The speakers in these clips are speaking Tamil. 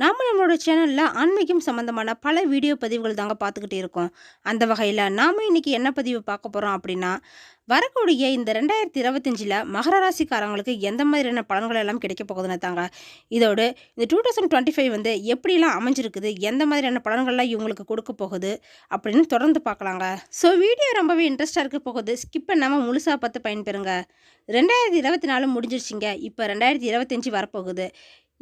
நாம் நம்மளோட சேனலில் ஆன்மீகம் சம்மந்தமான பல வீடியோ பதிவுகள் தாங்க பார்த்துக்கிட்டே இருக்கோம். அந்த வகையில் நாம் இன்னைக்கு என்ன பதிவு பார்க்க போகிறோம் அப்படின்னா வரக்கூடிய இந்த ரெண்டாயிரத்தி இருபத்தஞ்சில் மகர ராசிக்காரங்களுக்கு எந்த மாதிரியான பலன்கள் எல்லாம் கிடைக்க போகுதுன்னு தாங்க. இதோடு இந்த டூ தௌசண்ட் டுவெண்ட்டி ஃபைவ் வந்து எப்படிலாம் அமைஞ்சிருக்குது எந்த மாதிரியான பலன்கள்லாம் இவங்களுக்கு கொடுக்க போகுது அப்படின்னு தொடர்ந்து பார்க்கலாங்க. ஸோ வீடியோ ரொம்பவே இன்ட்ரெஸ்டாக இருக்க போகுது. ஸ்கிப் பண்ணாமல் முழுசாக பார்த்து பயன்பெறுங்க. ரெண்டாயிரத்தி இருபத்தி நாலு முடிஞ்சிருச்சிங்க. இப்போ ரெண்டாயிரத்தி இருபத்தஞ்சி வரப்போகுது.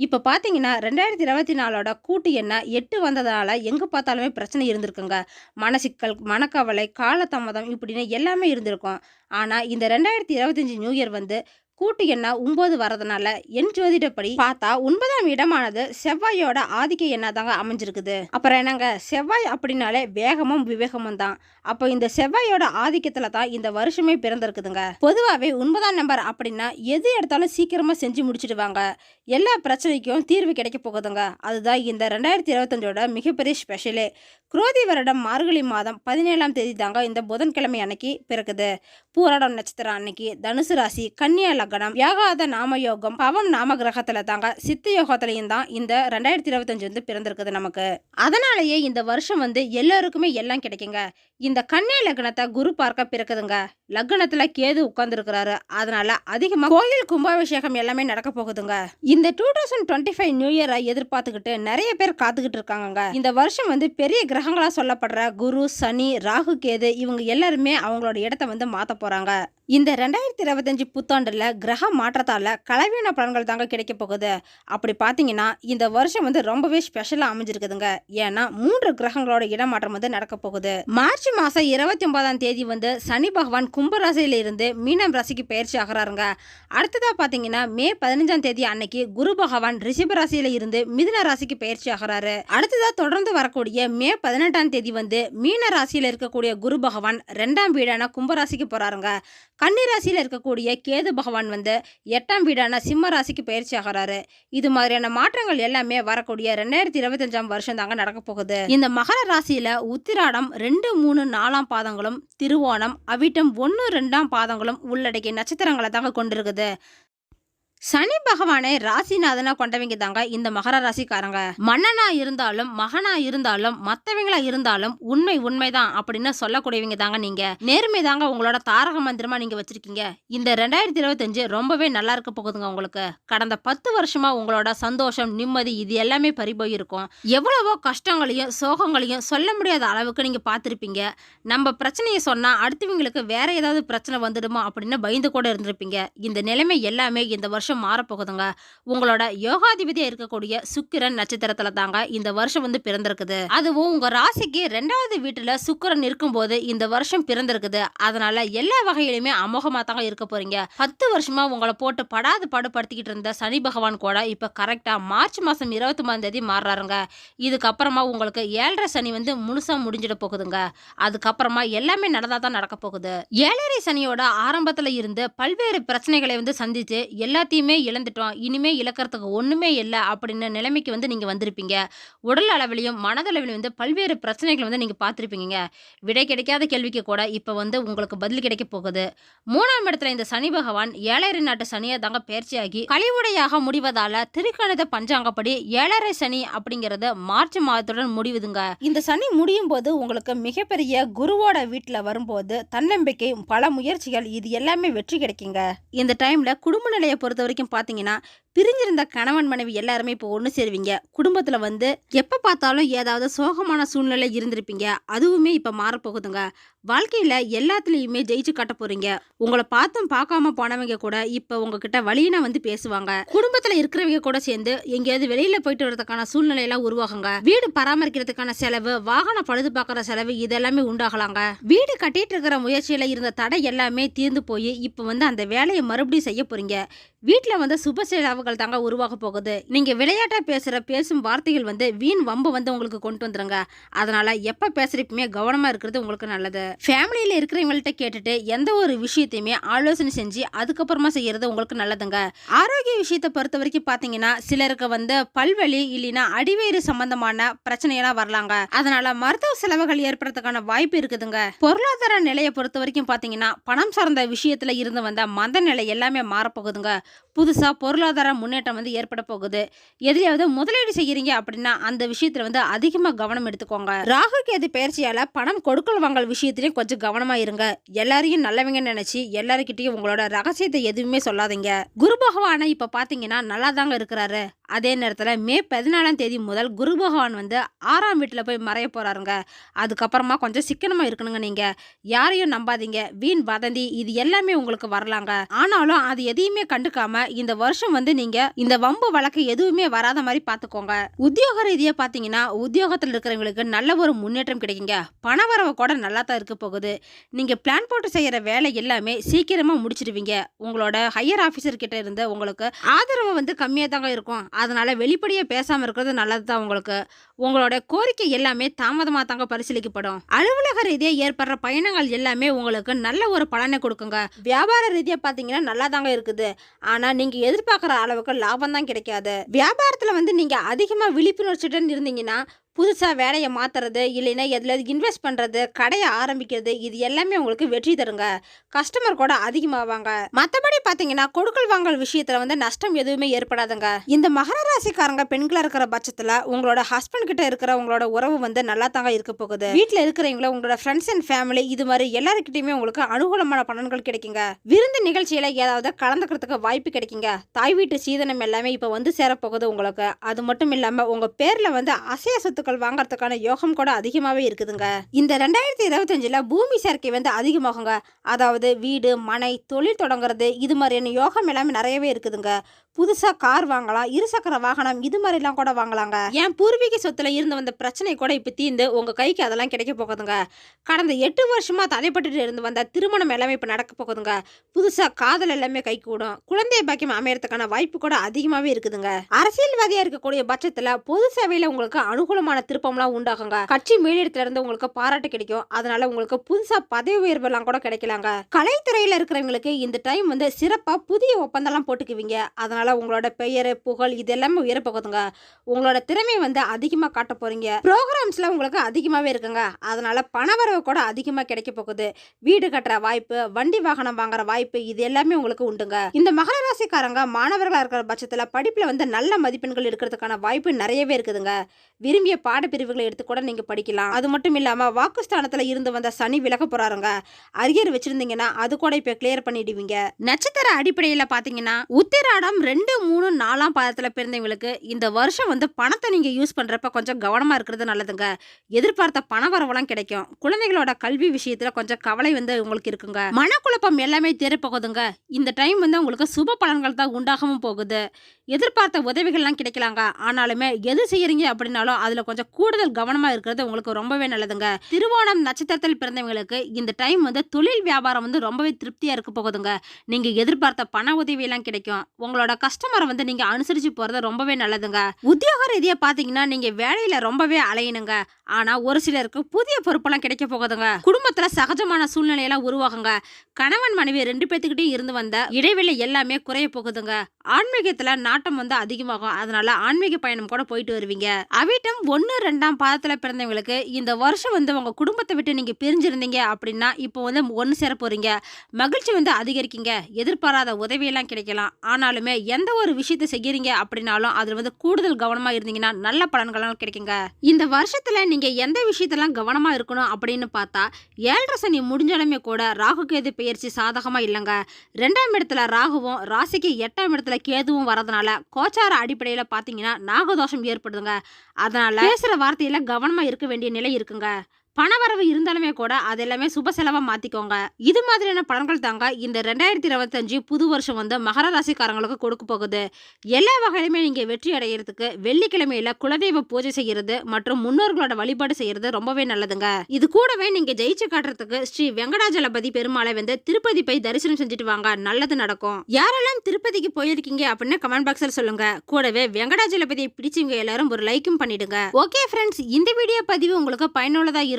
இப்போ பார்த்தீங்கன்னா ரெண்டாயிரத்தி இருபத்தி நாலோட கூட்டு எண்ணெய் எட்டு வந்ததால் எங்கே பார்த்தாலுமே பிரச்சனை இருந்திருக்குங்க. மனசிக்கல் மனக்கவலை காலதாமதம் இப்படின்னு எல்லாமே இருந்திருக்கும். ஆனால் இந்த ரெண்டாயிரத்தி இருபத்தஞ்சி நியூ இயர் வந்து கூட்டு எண்ணா ஒன்பது வரதுனால என் ஜோதிடப்படி பார்த்தா ஒன்பதாம் இடமானது செவ்வாயோட ஆதிக்க எண்ணா தாங்க அமைஞ்சிருக்குது. அப்புறம் என்னங்க? செவ்வாய் அப்படின்னாலே வேகமும் விவேகமும் தான். அப்போ இந்த செவ்வாயோட ஆதிக்கத்துல தான் இந்த வருஷமே பிறந்திருக்குதுங்க. பொதுவாகவே ஒன்பதாம் நம்பர் அப்படின்னா எது எடுத்தாலும் சீக்கிரமாக செஞ்சு முடிச்சிடுவாங்க. எல்லா பிரச்சனைக்கும் தீர்வு கிடைக்க போகுதுங்க. அதுதான் இந்த ரெண்டாயிரத்தி இருபத்தஞ்சோட மிகப்பெரிய ஸ்பெஷலே குரோதி வருடம் மார்கழி மாதம் பதினேழாம் தேதி தாங்க இந்த புதன்கிழமை அன்னைக்கு பிறக்குது. பூராடம் நட்சத்திரம் அன்னைக்கு தனுசு ராசி கன்னியா லக்னம் யாகாத நாம யோகம் பவம் நாம கிரகத்துல தாங்க சித்த யோகத்திலையும் தான் இந்த ரெண்டாயிரத்தி இருபத்தஞ்சு வந்து பிறந்திருக்குது நமக்கு. அதனாலேயே இந்த வருஷம் வந்து எல்லாருக்குமே எல்லாம் கிடைக்குங்க. இந்த கன்னியா லக்னத்தை குரு பார்க்க பிறக்குதுங்க. லக்னத்துல கேது உட்கார்ந்துருக்கிறாரு. அதனால அதிகமா கோயில் கும்பாபிஷேகம் எல்லாமே நடக்க போகுதுங்க. இந்த two thousand twenty five new இயரை எதிர்பார்த்துக்கிட்டு நிறைய பேர் காத்துக்கிட்டு இருக்காங்க இந்த வருஷம் வந்து பெரிய கிரகங்களாக சொல்லப்படுற குரு சனி ராகு கேது இவங்க எல்லாருமே அவங்களோட இடத்த வந்து மாற்ற போகிறாங்க இந்த ரெண்டாயிரத்தி இருபத்தஞ்சு புத்தாண்டில் கிரக மாற்றத்தால் கலவீன பலன்கள் தாங்க கிடைக்க போகுது. அப்படி பார்த்தீங்கன்னா இந்த வருஷம் வந்து ரொம்பவே ஸ்பெஷலாக அமைஞ்சிருக்குதுங்க. ஏன்னா மூன்று கிரகங்களோட இடமாற்றம் வந்து நடக்க போகுது. மார்ச் மாதம் இருபத்தி ஒன்பதாம் தேதி வந்து சனி பகவான் கும்பராசியில் இருந்து மீனம் ராசிக்கு பயிற்சி ஆகிறாருங்க. அடுத்ததாக பார்த்தீங்கன்னா மே பதினஞ்சாம் தேதி அன்னைக்கு குரு பகவான் ரிஷப ராசியில இருந்து மிதுன ராசிக்கு பயிற்சி ஆகிறாரு. அடுத்ததாக தொடர்ந்து வரக்கூடிய மே பதினெட்டாம் தேதி வந்து மீன ராசியில் இருக்கக்கூடிய குரு பகவான் ரெண்டாம் வீடான கும்பராசிக்கு போகிறாருங்க கன்னிராசியில் இருக்கக்கூடிய கேது பகவான் வந்து எட்டாம் வீடான சிம்ம ராசிக்கு பயிற்சி ஆகிறாரு. இது மாதிரியான மாற்றங்கள் எல்லாமே வரக்கூடிய ரெண்டாயிரத்தி இருபத்தஞ்சாம் வருஷம் தாங்க நடக்க போகுது. இந்த மகர ராசியில உத்திராடம் ரெண்டு மூணு நாலாம் பாதங்களும் திருவோணம் அவிட்டம் ஒன்று ரெண்டாம் பாதங்களும் உள்ளடக்கிய நட்சத்திரங்களை தாங்க கொண்டிருக்குது. சனி பகவானை ராசிநாதனா கொண்டவங்க தாங்க இந்த மகர ராசிக்காரங்க. மன்னனா இருந்தாலும் மகனா இருந்தாலும் மத்தவங்களா இருந்தாலும் உண்மை உண்மைதான் அப்படின்னு சொல்லக்கூடியவங்க தாங்க நீங்க. நேர்மை தாங்க உங்களோட தாரக மந்திரமா நீங்க வச்சிருக்கீங்க. இந்த ரெண்டாயிரத்தி இருபத்தஞ்சு ரொம்பவே நல்லா இருக்க போகுதுங்க உங்களுக்கு. கடந்த பத்து வருஷமா உங்களோட சந்தோஷம் நிம்மதி இது எல்லாமே பறிபோயிருக்கும். எவ்வளவோ கஷ்டங்களையும் சோகங்களையும் சொல்ல முடியாத அளவுக்கு நீங்க பார்த்துருப்பீங்க. நம்ம பிரச்சனையை சொன்னா அடுத்தவங்களுக்கு வேற ஏதாவது பிரச்சனை வந்துடுமோ அப்படின்னு பயந்து கூட இருந்திருப்பீங்க. இந்த நிலைமை எல்லாமே இந்த வருஷம் மாறப்போகுதுங்க உங்களோட யோகாதிபதியா இருக்கக்கூடிய சுக்கிரன் நட்சத்திரத்துல தாங்க இந்த வருஷம் வந்து பிறந்திருக்குது. அதுவும் உங்க ராசிக்கு ரெண்டாவது வீட்டுல சுக்கிரன் இருக்கும்போது இந்த வருஷம் பிறந்திருக்குது. அதனால எல்லா வகையிலுமே அமோகமா தாங்க இருக்க போறீங்க. பத்து வருஷமா உங்களை போட்டு படாது பாடுபடுத்திக்கிட்டு இருந்த சனி பகவான் கூட இப்ப கரெக்டா மார்ச் மாசம் இருபத்தி ஒன்பதாம் தேதி மாறுறாருங்க. இதுக்கப்புறமா உங்களுக்கு ஏழரை சனி வந்து முழுசா முடிஞ்சிட போகுதுங்க. அதுக்கப்புறமா எல்லாமே நடந்தா தான் நடக்க போகுது. ஏழரை சனியோட ஆரம்பத்துல இருந்து பல்வேறு பிரச்சனைகளை வந்து சந்திச்சு எல்லாத்தையும் இழந்துட்டோம் இனிமே இழக்கிறதுக்கு ஒண்ணுமே இல்லை அப்படின்னு நிலைமைக்கு வந்து நீங்க வந்திருப்பீங்க. உடல் அளவிலையும் மனதளவிலும் வந்து பல்வேறு பிரச்சனைகள் வந்து நீங்க பார்த்துருப்பீங்க விடை கிடைக்காத கேள்விக்கு கூட இப்போ வந்து உங்களுக்கு பதில் கிடைக்க போகுது. மூணாம் இடத்துல இந்த சனி பகவான் ஏழரை நாட்டு சனியை தாங்க பயிற்சியாகி கழிவுடையாக முடிவதால திருக்கணித பஞ்சாங்கப்படி ஏழரை சனி அப்படிங்கிறது மார்ச் மாதத்துடன் முடிவுதுங்க. இந்த சனி முடியும் போது உங்களுக்கு மிகப்பெரிய குருவோட வீட்டில் வரும்போது தன்னம்பிக்கை பல முயற்சிகள் இது எல்லாமே வெற்றி கிடைக்குங்க. இந்த டைம்ல குடும்ப நிலையை பொறுத்தவரை வரைக்கும் பார்த்தீங்கன்னா பிரிஞ்சிருந்த கணவன் மனைவி எல்லாருமே இப்போ ஒன்று சேருவீங்க. குடும்பத்தில் வந்து எப்போ பார்த்தாலும் ஏதாவது சோகமான சூழ்நிலை இருந்திருப்பீங்க. அதுவுமே இப்போ மாறப்போகுதுங்க. வாழ்க்கையில் எல்லாத்துலேயுமே ஜெயிச்சு காட்ட போகிறீங்க உங்களை பார்த்தும் பார்க்காம போனவங்க கூட இப்போ உங்ககிட்ட வழியினா வந்து பேசுவாங்க. குடும்பத்தில் இருக்கிறவங்க கூட சேர்ந்து எங்கேயாவது வெளியில் போயிட்டு வரதுக்கான சூழ்நிலையெல்லாம் உருவாகுங்க. வீடு பராமரிக்கிறதுக்கான செலவு வாகனம் பழுது பார்க்குற செலவு இதெல்லாமே உண்டாகலாங்க. வீடு கட்டிட்டு இருக்கிற முயற்சியில் இருந்த தடை எல்லாமே தீர்ந்து போய் இப்போ வந்து அந்த வேலையை மறுபடியும் செய்ய போகிறீங்க வீட்டில் வந்து சுப செலவுகள் தாங்க உருவாக போகுது. நீங்கள் விளையாட்டாக பேசுகிற பேசும் வார்த்தைகள் வந்து வீண் வம்பு வந்து உங்களுக்கு கொண்டு வந்துருங்க. அதனால் எப்போ பேசுகிறப்பமே கவனமாக இருக்கிறது உங்களுக்கு நல்லது. ஃபேமிலியில் இருக்கிறவங்கள்ட்ட கேட்டுட்டு எந்த ஒரு விஷயத்தையுமே ஆலோசனை செஞ்சு அதுக்கப்புறமா செய்கிறது உங்களுக்கு நல்லதுங்க. ஆரோக்கிய விஷயத்தை பொறுத்த வரைக்கும் பார்த்தீங்கன்னா சிலருக்கு வந்து பல்வழி இல்லைன்னா அடிவயிறு சம்பந்தமான பிரச்சனையெல்லாம் வரலாங்க. அதனால மருத்துவ செலவுகள் ஏற்படுறதுக்கான வாய்ப்பு இருக்குதுங்க. பொருளாதார நிலையை பொறுத்த வரைக்கும் பார்த்தீங்கன்னா பணம் சார்ந்த விஷயத்துல இருந்து வந்த மந்த நிலை எல்லாமே மாறப்போகுதுங்க. புதுசாக பொருளாதார முன்னேற்றம் வந்து ஏற்பட போகுது. எதுலையாவது முதலீடு செய்கிறீங்க அப்படின்னா அந்த விஷயத்தில் வந்து அதிகமாக கவனம் எடுத்துக்கோங்க. ராகு கேது பயிற்சியால் பணம் கொடுக்கல் வாங்கல் விஷயத்துலையும் கொஞ்சம் கவனமாக இருங்க. எல்லாரையும் நல்லவங்க நினச்சி எல்லாருக்கிட்டையும் உங்களோட ரகசியத்தை எதுவுமே சொல்லாதீங்க. குரு பகவானை இப்போ பார்த்தீங்கன்னா நல்லா தாங்க இருக்கிறாரு. அதே நேரத்தில் மே பதினாலாம் தேதி முதல் குரு பகவான் வந்து ஆறாம் வீட்டில் போய் மறைய போகிறாருங்க அதுக்கப்புறமா கொஞ்சம் சிக்கனமாக இருக்கணுங்க நீங்கள் யாரையும் நம்பாதீங்க. வீண் வதந்தி இது எல்லாமே உங்களுக்கு வரலாங்க. ஆனாலும் அது எதையுமே கண்டுக்காம இந்த வருஷம் வந்து நீங்கள் இந்த வம்பு வழக்கு எதுவுமே வராத மாதிரி பார்த்துக்கோங்க உத்தியோக ரீதியாக பார்த்தீங்கன்னா உத்தியோகத்தில் இருக்கிறவங்களுக்கு நல்ல ஒரு முன்னேற்றம் கிடைக்குங்க. பணவரவு கூட நல்லா தான் இருக்க போகுது. நீங்கள் பிளான் போட்டு செய்கிற வேலை எல்லாமே சீக்கிரமாக முடிச்சிடுவீங்க உங்களோட ஹையர் ஆஃபீஸர் கிட்ட இருந்து உங்களுக்கு ஆதரவு வந்து கம்மியாக தாங்க இருக்கும். அதனால் வெளிப்படையாக பேசாமல் இருக்கிறது நல்லது தான் உங்களுக்கு. உங்களோட கோரிக்கை எல்லாமே தாமதமாக தாங்க பரிசீலிக்கப்படும். அலுவலக ரீதியாக ஏற்படுற பயணங்கள் எல்லாமே உங்களுக்கு நல்ல ஒரு பலனை கொடுக்குங்க. வியாபார ரீதியாக பார்த்தீங்கன்னா நல்லா தாங்க இருக்குது. ஆனால் நீங்கள் எதிர்பார்க்குற அளவுக்கு லாபம் தான் கிடைக்காது. வியாபாரத்தில் வந்து நீங்கள் அதிகமாக விழிப்புணர்ச்சியுடன் இருந்தீங்கன்னா புதுசாக வேலையை மாற்றுறது இல்லைன்னா எதில் இன்வெஸ்ட் பண்ணுறது கடையை ஆரம்பிக்கிறது இது எல்லாமே உங்களுக்கு வெற்றி தருங்க. கஸ்டமர் கூட அதிகமாவாங்க. மற்றபடி பார்த்தீங்கன்னா கொடுக்கல் வாங்கல் விஷயத்தில் வந்து நஷ்டம் எதுவுமே ஏற்படாதுங்க. இந்த மகர ராசிக்காரங்க பெண்களாக இருக்கிற பட்சத்தில் உங்களோட ஹஸ்பண்ட் கிட்ட இருக்கிற உங்களோட உறவு வந்து நல்லா தாங்க இருக்க போகுது. வீட்டில் இருக்கிறவங்கள உங்களோட ஃப்ரெண்ட்ஸ் அண்ட் ஃபேமிலி இது மாதிரி எல்லாருக்கிட்டையுமே உங்களுக்கு அனுகூலமான பலன்கள் கிடைக்குங்க. விருந்து நிகழ்ச்சியில் ஏதாவது கலந்துக்கிறதுக்கு வாய்ப்பு கிடைக்குங்க. தாய் வீட்டு சீதனம் எல்லாமே இப்போ வந்து சேரப்போகுது உங்களுக்கு. அது மட்டும் இல்லாமல் உங்கள் பேரில் வந்து அசைய சொத்துக்கள் வாங்குறதுக்கான யோகம் கூட அதிகமாகவே இருக்குதுங்க. இந்த ரெண்டாயிரத்தி இருபத்தஞ்சில் பூமி சேர்க்கை வந்து அதிகமாகுங்க. அதாவது வீடு மனை தொழில் தொடங்குறது இது மாதிரியான யோகம் எல்லாமே நிறையவே இருக்குதுங்க. புதுசாக கார் வாங்கலாம் இருசக்கர வாகனம் இது மாதிரிலாம் கூட வாங்கலாங்க. என் பூர்வீக சொத்துல இருந்து வந்த பிரச்சனை கூட இப்போ தீர்ந்து உங்கள் கைக்கு அதெல்லாம் கிடைக்க போகுதுங்க. கடந்த எட்டு வருஷமாக தலைப்பட்டு இருந்து வந்த திருமணம் எல்லாமே இப்போ நடக்க போகுதுங்க. புதுசாக காதல் எல்லாமே கை கூடும். குழந்தை பாக்கியம் அமையறதுக்கான வாய்ப்பு கூட அதிகமாகவே இருக்குதுங்க. அரசியல்வாதியாக இருக்கக்கூடிய பட்சத்தில் பொது சேவையில் உங்களுக்கு அனுகூலமான திருப்பம்லாம் உண்டாகுங்க. கட்சி மேலிடத்துல இருந்து உங்களுக்கு பாராட்டு கிடைக்கும். அதனால உங்களுக்கு புதுசாக பதவி உயர்வெல்லாம் கூட கிடைக்கலாங்க. கலைத்துறையில் இருக்கிறவங்களுக்கு இந்த டைம் வந்து சிறப்பாக புதிய ஒப்பந்தம்லாம் போட்டுக்குவீங்க. அதனால உங்களோட பெயர் புகழ் இது எல்லாமே உயர போகுதுங்க. உங்களோட திறமை வந்து அதிகமாக காட்ட போறீங்க. ப்ரோக்ராம்ஸ்ல உங்களுக்கு அதிகமாகவே இருக்குங்க. அதனால பணவரவு கூட அதிகமாக கிடைக்க போகுது. வீடு கட்டுற வாய்ப்பு வண்டி வாகனம் வாங்குற வாய்ப்பு இது எல்லாமே உங்களுக்கு உண்டுங்க. இந்த மகர ராசிக்காரங்க மாணவர்களாக இருக்கிற பட்சத்தில் படிப்பில் வந்து நல்ல மதிப்பெண்கள் எடுக்கிறதுக்கான வாய்ப்பு நிறையவே இருக்குதுங்க. விரும்பிய பாடப்பிரிவுகளை எடுத்து கூட நீங்கள் படிக்கலாம். அது மட்டும் இல்லாமல் வாக்குஸ்தானத்தில் இருந்து வந்த சனி விலக போகிறாருங்க அரியர் வச்சுருந்தீங்கன்னா அது கூட இப்போ கிளியர் பண்ணிடுவீங்க. நட்சத்திர அடிப்படையில் பார்த்தீங்கன்னா உத்திராடம் ரெண்டு மூணு நாலாம் பாதத்தில் பிறந்தவங்களுக்கு இந்த வருஷம் வந்து பணத்தை நீங்கள் யூஸ் பண்ணுறப்ப கொஞ்சம் கவனமாக இருக்கிறது நல்லதுங்க. எதிர்பார்த்த பண வரவெல்லாம் கிடைக்கும். குழந்தைகளோட கல்வி விஷயத்தில் கொஞ்சம் கவலை வந்து உங்களுக்கு இருக்குங்க. மனக்குழப்பம் எல்லாமே தேரப்போகுதுங்க இந்த டைம் வந்து உங்களுக்கு சுப பலன்கள் தான் உண்டாகவும் போகுது. எதிர்பார்த்த உதவிகள்லாம் கிடைக்கலாங்க. ஆனாலுமே எது செய்கிறீங்க அப்படின்னாலும் அதில் கொஞ்சம் கூடுதல் கவனமாக இருக்கிறது உங்களுக்கு ரொம்பவே நல்லதுங்க. திருவோணம் நட்சத்திரத்தில் பிறந்தவங்களுக்கு இந்த டைம் வந்து தொழில் வியாபாரம் வந்து ரொம்பவே திருப்தியாக இருக்க போகுதுங்க. நீங்கள் எதிர்பார்த்த பண உதவியெல்லாம் கிடைக்கும். உங்களோட கஸ்டமரை வந்து நீங்கள் அனுசரித்து போகிறது ரொம்பவே நல்லதுங்க. உத்தியோக ரீதியாக பார்த்தீங்கன்னா நீங்கள் வேலையில் ரொம்பவே அலையணுங்க. ஆனால் ஒரு சிலருக்கு புதிய பொறுப்பெல்லாம் கிடைக்க போகுதுங்க. குடும்பத்தில் சகஜமான சூழ்நிலையெல்லாம் உருவாகுங்க. கணவன் மனைவி ரெண்டு பேத்துக்கிட்டையும் இருந்து வந்த இடைவெளி எல்லாமே குறைய போகுதுங்க. ஆன்மீகத்தில் நாட்டம் வந்து அதிகமாகும். அதனால ஆன்மீக பயணம் கூட போயிட்டு வருவீங்க. அவிட்டம் ஒன்று ரெண்டாம் பாதத்தில் பிறந்தவங்களுக்கு இந்த வருஷம் வந்து உங்கள் குடும்பத்தை விட்டு நீங்கள் பிரிஞ்சிருந்தீங்க அப்படின்னா இப்போ வந்து ஒன்று சேர போகிறீங்க மகிழ்ச்சி வந்து அதிகரிக்குங்க. எதிர்பாராத உதவியெல்லாம் கிடைக்கலாம். ஆனாலுமே எந்த ஒரு விஷயத்தை செய்கிறீங்க அப்படின்னாலும் அதில் வந்து கூடுதல் கவனமாக இருந்தீங்கன்னா நல்ல பலன்கள்லாம் கிடைக்குங்க. இந்த வருஷத்துல நீங்கள் எந்த விஷயத்தெல்லாம் கவனமாக இருக்கணும் அப்படின்னு பார்த்தா ஏழரை சனி முடிஞ்சாலுமே கூட ராகு கேது பயிற்சி சாதகமாக இல்லைங்க. ரெண்டாம் இடத்துல ராகுவும் ராசிக்கு எட்டாம் இடத்துல கேதுவும் வரதுனால கோச்சார அடிப்படையில் பார்த்தீங்கன்னா நாகதோஷம் ஏற்படுதுங்க. அதனால பேசுகிற வார்த்தையில கவனமாக இருக்க வேண்டிய நிலை இருக்குங்க. பணவரவு இருந்தாலுமே கூட அது எல்லாமே சுப செலவாக மாற்றிக்கோங்க இது மாதிரியான பலன்கள் தாங்க இந்த ரெண்டாயிரத்தி இருபத்தஞ்சு புது வருஷம் வந்து மகர ராசிக்காரங்களுக்கு கொடுக்க போகுது. எல்லா வகையிலுமே நீங்கள் வெற்றி அடைகிறதுக்கு வெள்ளிக்கிழமையில குலதெய்வ பூஜை செய்கிறது மற்றும் முன்னோர்களோட வழிபாடு செய்கிறது ரொம்பவே நல்லதுங்க. இது கூடவே நீங்கள் ஜெயிச்சு காட்டுறதுக்கு ஸ்ரீ வெங்கடாஜலபதி பெருமாளை வந்து திருப்பதி போய் தரிசனம் செஞ்சுட்டு வாங்க. நல்லது நடக்கும். யாரெல்லாம் திருப்பதிக்கு போயிருக்கீங்க அப்படின்னு கமெண்ட் பாக்ஸில் சொல்லுங்க. கூடவே வெங்கடாஜலபதியை பிடிச்சவங்க எல்லாரும் ஒரு லைக்கும் பண்ணிடுங்க. ஓகே ஃப்ரெண்ட்ஸ் இந்த வீடியோ பதிவு உங்களுக்கு பயனுள்ளதாக இருக்கும்